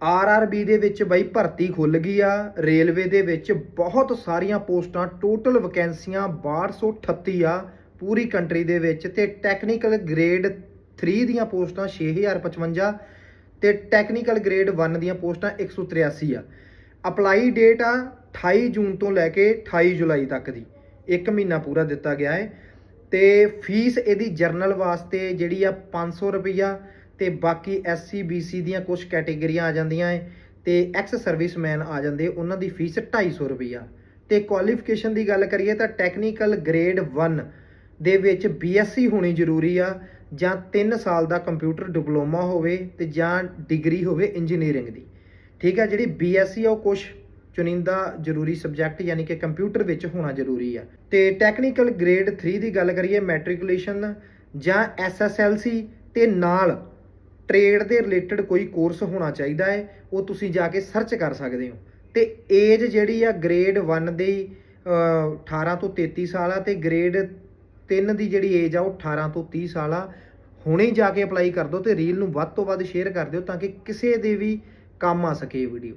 ਆਰਆਰਬੀ ਦੇ ਵਿੱਚ ਬਈ ਭਰਤੀ ਖੁੱਲ ਗਈ ਆ। ਰੇਲਵੇ ਦੇ ਵਿੱਚ ਬਹੁਤ ਸਾਰੀਆਂ ਪੋਸਟਾਂ, ਟੋਟਲ ਵੈਕੈਂਸੀਆਂ 1238 ਆ ਪੂਰੀ ਕੰਟਰੀ ਦੇ ਵਿੱਚ ਤੇ ਟੈਕਨੀਕਲ ਗ੍ਰੇਡ 3 ਦੀਆਂ ਪੋਸਟਾਂ 6055 ਤੇ ਟੈਕਨੀਕਲ ਗ੍ਰੇਡ 1 ਦੀਆਂ ਪੋਸਟਾਂ 183 ਆ। ਅਪਲਾਈ ਡੇਟ ਆ 28 ਜੂਨ ਤੋਂ ਲੈ ਕੇ 28 ਜੁਲਾਈ ਤੱਕ ਦੀ। ਇੱਕ ਮਹੀਨਾ ਪੂਰਾ ਦਿੱਤਾ ਗਿਆ ਹੈ ਤੇ ਫੀਸ ਇਹਦੀ ਜਰਨਲ ਵਾਸਤੇ ਜਿਹੜੀ ਆ 500 ਰੁਪਈਆ ਤੇ ਬਾਕੀ ਐਸਸੀ ਬੀਸੀ ਦੀਆਂ ਕੁਝ ਕੈਟੇਗਰੀਆਂ ਆ ਜਾਂਦੀਆਂ ਏ, ਤੇ ਐਕਸ ਸਰਵਿਸਮੈਨ ਆ ਜਾਂਦੇ, ਉਹਨਾਂ ਦੀ ਫੀਸ 250 ਰੁਪਈਆ। ਤੇ ਕੁਆਲੀਫਿਕੇਸ਼ਨ ਦੀ ਗੱਲ ਕਰੀਏ ਤਾਂ ਟੈਕਨੀਕਲ ਗ੍ਰੇਡ 1 ਦੇ ਵਿੱਚ ਬੀਐਸਸੀ ਹੋਣੀ ਜ਼ਰੂਰੀ ਆ, ਜਾਂ 3 ਸਾਲ ਦਾ ਕੰਪਿਊਟਰ ਡਿਪਲੋਮਾ ਹੋਵੇ ਤੇ ਜਾਂ ਡਿਗਰੀ ਹੋਵੇ ਇੰਜੀਨੀਅਰਿੰਗ ਦੀ। ਠੀਕ ਆ, ਜਿਹੜੀ ਬੀਐਸਸੀ ਆ, ਉਹ ਕੁਝ ਚੁਣਿੰਦਾ ਜ਼ਰੂਰੀ ਸਬਜੈਕਟ ਯਾਨੀ ਕਿ ਕੰਪਿਊਟਰ ਵਿੱਚ ਹੋਣਾ ਜ਼ਰੂਰੀ ਆ। ਤੇ ਟੈਕਨੀਕਲ ਗ੍ਰੇਡ 3 ਦੀ ਗੱਲ ਕਰੀਏ ਮੈਟ੍ਰਿਕੂਲੇਸ਼ਨ ਜਾਂ ਐਸਐਸਐਲਸੀ ਤੇ ਨਾਲ ਟ੍ਰੇਡ ਦੇ ਰਿਲੇਟਡ ਕੋਈ ਕੋਰਸ ਹੋਣਾ ਚਾਹੀਦਾ ਹੈ ਉਹ ਤੁਸੀਂ ਜਾ ਕੇ ਸਰਚ ਕਰ ਸਕਦੇ ਹੋ। ਤੇ ਏਜ ਜਿਹੜੀ ਆ ਗ੍ਰੇਡ 1 ਦੀ ਅਹ, 18 ਤੋਂ 33 ਸਾਲ ਆ ਤੇ ਗ੍ਰੇਡ 3 ਦੀ ਜਿਹੜੀ ਏਜ ਆ ਉਹ 18 ਤੋਂ 30 ਸਾਲ ਆ। ਹੁਣੇ ਜਾ ਕੇ ਅਪਲਾਈ ਕਰ ਦਿਓ ਤੇ ਰੀਲ ਨੂੰ ਵੱਧ ਤੋਂ ਵੱਧ ਸ਼ੇਅਰ ਕਰ ਦਿਓ ਤਾਂ ਕਿ ਕਿਸੇ ਦੇ ਵੀ ਕੰਮ ਆ ਸਕੇ ਇਹ ਵੀਡੀਓ